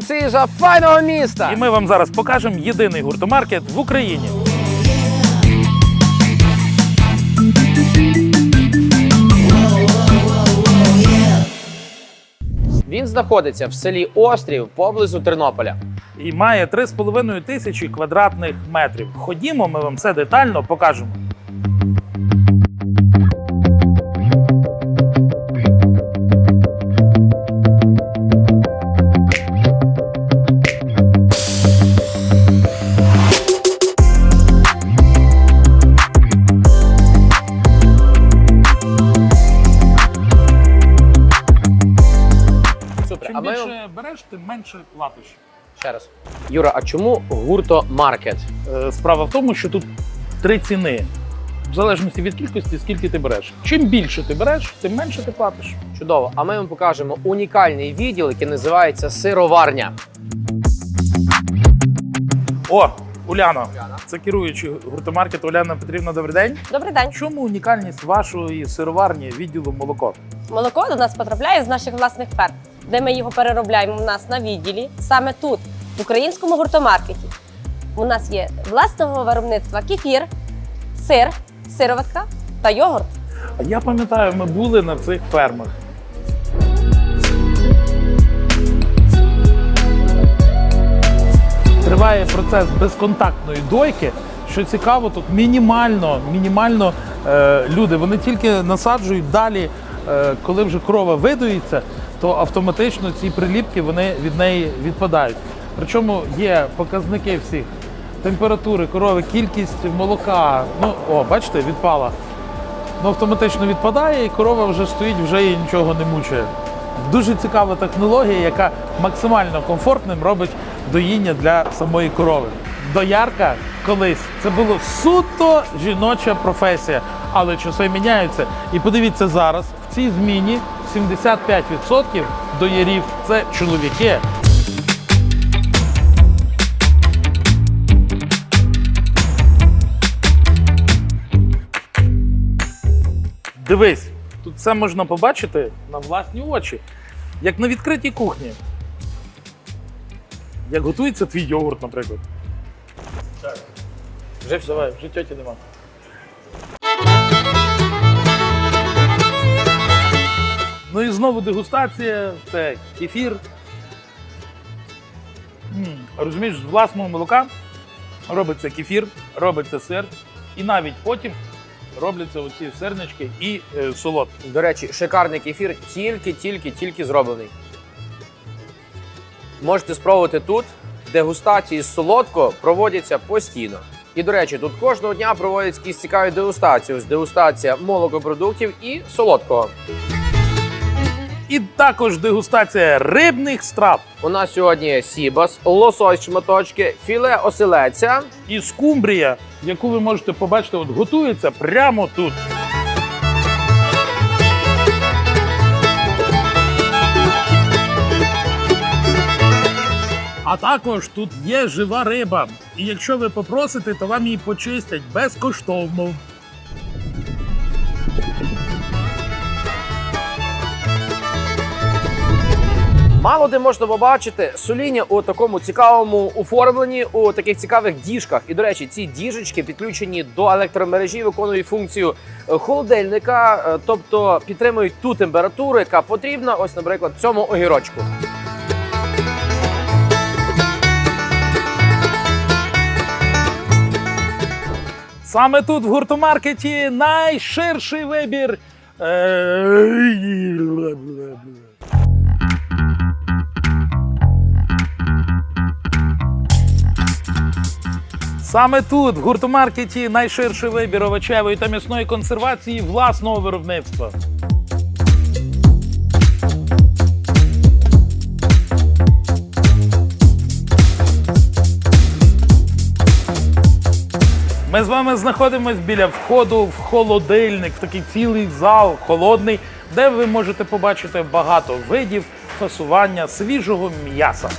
традиції за файного міста. І ми вам зараз покажемо єдиний гуртомаркет в Україні. Він знаходиться в селі Острів поблизу Тернополя. І має 3,5 тисячі квадратних метрів. Ходімо, ми вам все детально покажемо. Чим А більше береш, тим менше платиш. ще раз. Юра, а чому гурто маркет? Е, Справа в тому, що тут три ціни. В залежності від кількості, скільки ти береш. Чим більше ти береш, тим менше ти платиш. Чудово. А ми вам покажемо унікальний відділ, який називається сироварня. О, Уляно, це керуючий гуртомаркет Уляна Петрівна. Добрий день. Добрий день. Чому унікальність вашої сироварні відділу молоко? Молоко до нас потрапляє з наших власних ферм, де ми його переробляємо у нас на відділі. Саме тут, в українському гуртомаркеті. У нас є власного виробництва кефір, сир, сироватка та йогурт. Я пам'ятаю, ми були на цих фермах. Триває процес безконтактної дойки. Що цікаво, тут мінімально, мінімально е, люди вони тільки насаджують далі, е, коли вже корова видоїться, то автоматично ці приліпки вони від неї відпадають. Причому є показники всіх температури корови, кількість молока. Ну, о, бачите, відпала ну, автоматично відпадає, і корова вже стоїть, вже її нічого не мучає. Дуже цікава технологія, яка максимально комфортним робить доїння для самої корови. Доярка колись це було суто жіноча професія, але часи міняються. І подивіться зараз, в цій зміні 75% доярів це чоловіки. Дивись, тут все можна побачити на власні очі, як на відкритій кухні. Як готується твій йогурт, наприклад. Вже все, давай, вже тьоті нема. Ну і знову дегустація, це кефір. Розумієш, з власного молока робиться кефір, робиться сир, і навіть потім робляться оці сирнички і е, солодкі. До речі, шикарний кефір тільки-тільки-тільки зроблений. Можете спробувати тут. Дегустації з солодкого проводяться постійно. І, до речі, тут кожного дня проводять якісь цікаві дегустації. Дегустація молокопродуктів і солодкого. І також дегустація рибних страв У нас сьогодні сібас, лосось шматочки, філе оселеця. і скумбрія, яку ви можете побачити, от готується прямо тут. А також тут є жива риба. І якщо ви попросите, то вам її почистять безкоштовно. Мало де можна побачити соління у такому цікавому оформленні, у таких цікавих діжках. І, до речі, ці діжечки підключені до електромережі, виконують функцію е, холодильника, е, тобто підтримують ту температуру, яка потрібна, ось, наприклад, цьому огірочку. Саме тут в гуртомаркеті найширший вибір. Саме тут, в гуртомаркеті, найширший вибір овочевої та м'ясної консервації власного виробництва. Ми з вами знаходимося біля входу в холодильник, в такий цілий зал холодний, де ви можете побачити багато видів фасування свіжого м'яса.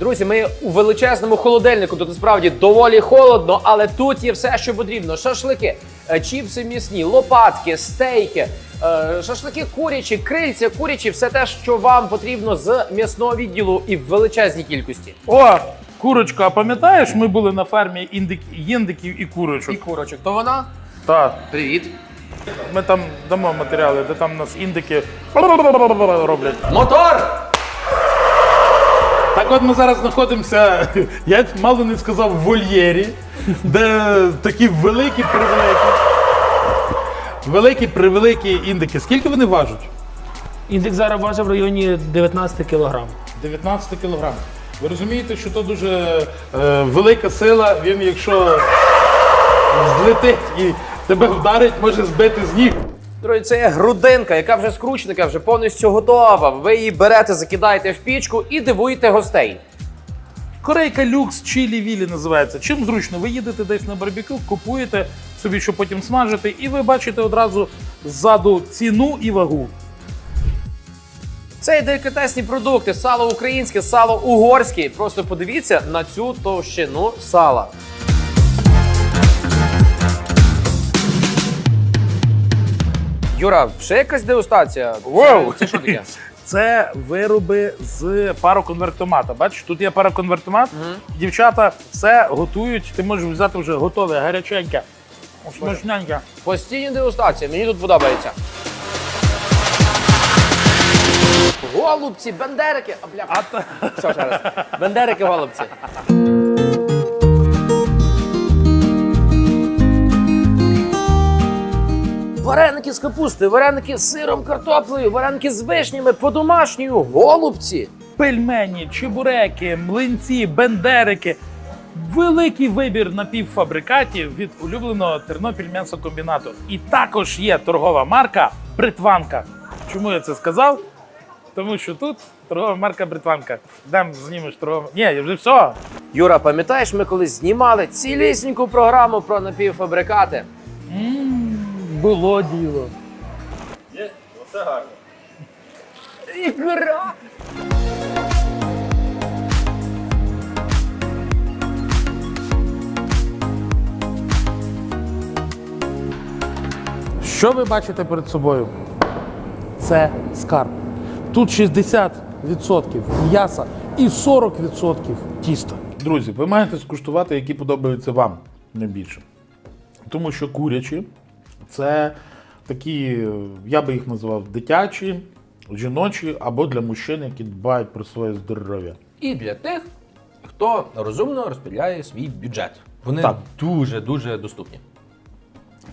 Друзі, ми у величезному холодильнику. Тут насправді доволі холодно, але тут є все, що потрібно: шашлики, е, чіпси м'ясні, лопатки, стейки, е, шашлики курячі, крильця курячі, все те, що вам потрібно з м'ясного відділу і в величезній кількості. О, курочка, а пам'ятаєш, ми були на фермі індик, індиків і курочок? І курочок. То вона? Так. Привіт. Ми там дамо матеріали, де там у нас індики роблять. Мотор! Так от ми зараз знаходимося, я мало не сказав, в вольєрі, де такі великі превеликі. Великі превеликі індики. Скільки вони важать? Індекс зараз важить в районі 19 кг. 19 кілограм. Ви розумієте, що то дуже е, велика сила. Він, якщо злетить і тебе вдарить, може збити з ніг. Друзі, це є грудинка, яка вже скручена, яка вже повністю готова. Ви її берете, закидаєте в пічку і дивуєте гостей. Корейка люкс чилі вілі називається. Чим зручно? Ви їдете десь на барбекю, купуєте собі, що потім смажити, і ви бачите одразу ззаду ціну і вагу. Це є делікатесні продукти, сало українське, сало угорське. Просто подивіться на цю товщину сала. Юра, ще якась дегустація? Вау! Це, це що таке? Це вироби з пароконвертомата. Бачиш, тут є пароконвертомат. Мгм. Дівчата все готують. Ти можеш взяти вже готове, гаряченьке, смачненьке. Постійні дегустації, мені тут подобається. Голубці, бендерики. А, бля, А все, ще раз. Бендерики, голубці. Вареники з капусти, вареники з сиром, картоплею, вареники з вишнями, по-домашньому, голубці. пельмені, чебуреки, млинці, бендерики. Великий вибір напівфабрикатів від улюбленого Тернопіль м'ясокомбінату. І також є торгова марка Бритванка. Чому я це сказав? Тому що тут торгова марка Бритванка. Дам знімеш торгову. Ні, я вже все. Юра, пам'ятаєш, ми колись знімали цілісіньку програму про напівфабрикати. Було діло. Є, оце гарно. Ігра! Що ви бачите перед собою? Це скарб. Тут 60% м'яса і 40% тіста. Друзі, ви маєте скуштувати, які подобаються вам найбільше. Тому що курячі це такі, я би їх назвав дитячі, жіночі або для мужчин, які дбають про своє здоров'я. І для тих, хто розумно розподіляє свій бюджет. Вони Так. дуже дуже доступні.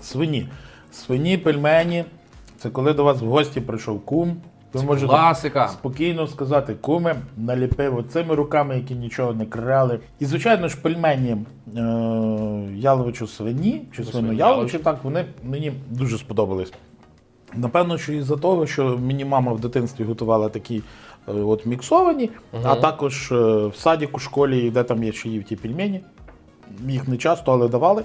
Свині. Свині, пельмені. Це коли до вас в гості прийшов кум. Ви можете Класика. спокійно сказати, куме, наліпив оцими руками, які нічого не крали. І, звичайно ж, пельмені е- яловичу свині чи свино яловичі, так, вони мені дуже сподобались. Напевно, що із-за того, що мені мама в дитинстві готувала такі е, от міксовані, а також е, в садіку, школі, де там я ще ті пельмені, їх не часто, але давали,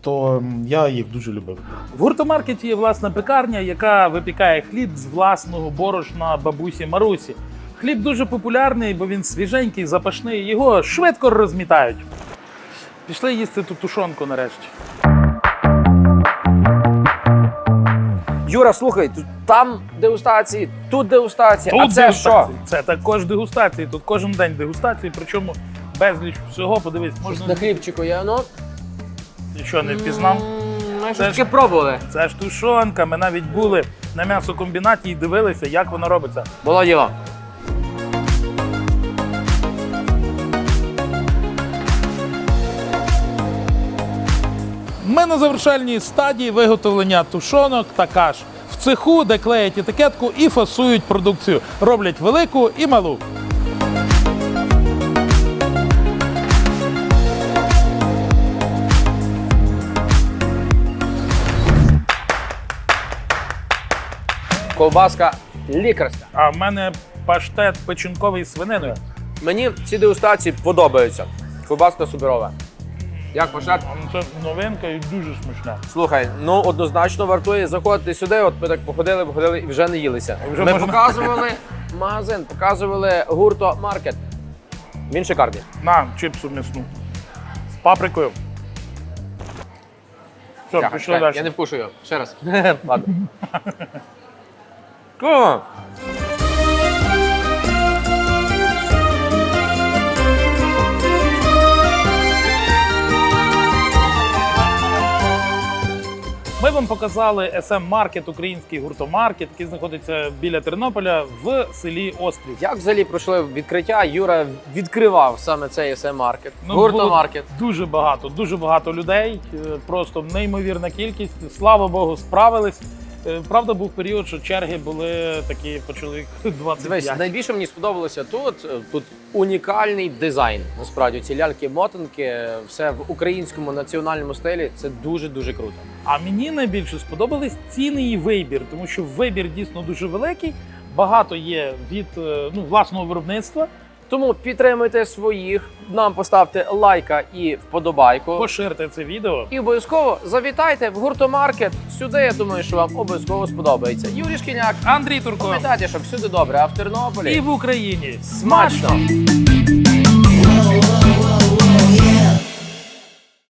то я їх дуже любив. В гуртомаркеті є власна пекарня, яка випікає хліб з власного борошна бабусі Марусі. Хліб дуже популярний, бо він свіженький, запашний, його швидко розмітають. Пішли їсти ту тушонку нарешті. Юра, слухай, тут там дегустації, тут дегустація. а це дегустації. що? Це також дегустації. Тут кожен день дегустації, причому безліч всього. Подивись, На можна хлібчику є, ну. Нічого не впізнав. Ми ж- таке пробували. Це ж тушонка. Ми навіть були на м'ясокомбінаті і дивилися, як вона робиться. Було діло. Ми на завершальній стадії виготовлення тушонок та каш. В цеху, де клеять етикетку і фасують продукцію. Роблять велику і малу. Ковбаска лікарська. А в мене паштет печінковий з свининою. Мені ці дегустації подобаються. Ковбаска суперова. Як пошат? Це новинка і дуже смачна. Слухай, ну однозначно вартує заходити сюди. От ми так походили, походили і вже не їлися. Вже ми можна- показували магазин, показували гурто маркет. Він шикарний. На чипсу м'ясну. З паприкою. Дякую, пішли далі. Я не вкушую. Ще раз. Ладно. Ко? Ми вам показали SM Маркет, український гуртомаркет, який знаходиться біля Тернополя в селі Острів. Як взагалі пройшло відкриття? Юра відкривав саме цей SM маркет. Ну, Гуртомаркет. Дуже багато, дуже багато людей. е, Просто неймовірна кількість. Слава Богу, справились. Е, Правда, був період, що черги були такі по чоловік 25. Дивись, найбільше мені сподобалося тут. е, Тут унікальний дизайн. Насправді ці ляльки-мотанки, все в українському національному стилі. Це дуже дуже круто. А мені найбільше сподобались ціни і вибір, тому що вибір дійсно дуже великий. Багато є від е, ну, власного виробництва. Тому підтримуйте своїх, нам поставте лайка і вподобайку. Поширте це відео. І обов'язково завітайте в гуртомаркет. Сюди я думаю, що вам обов'язково сподобається. Юрій Шкіняк. Андрій Турко Пам'ятайте, що всюди добре, а в Тернополі і в Україні смачно!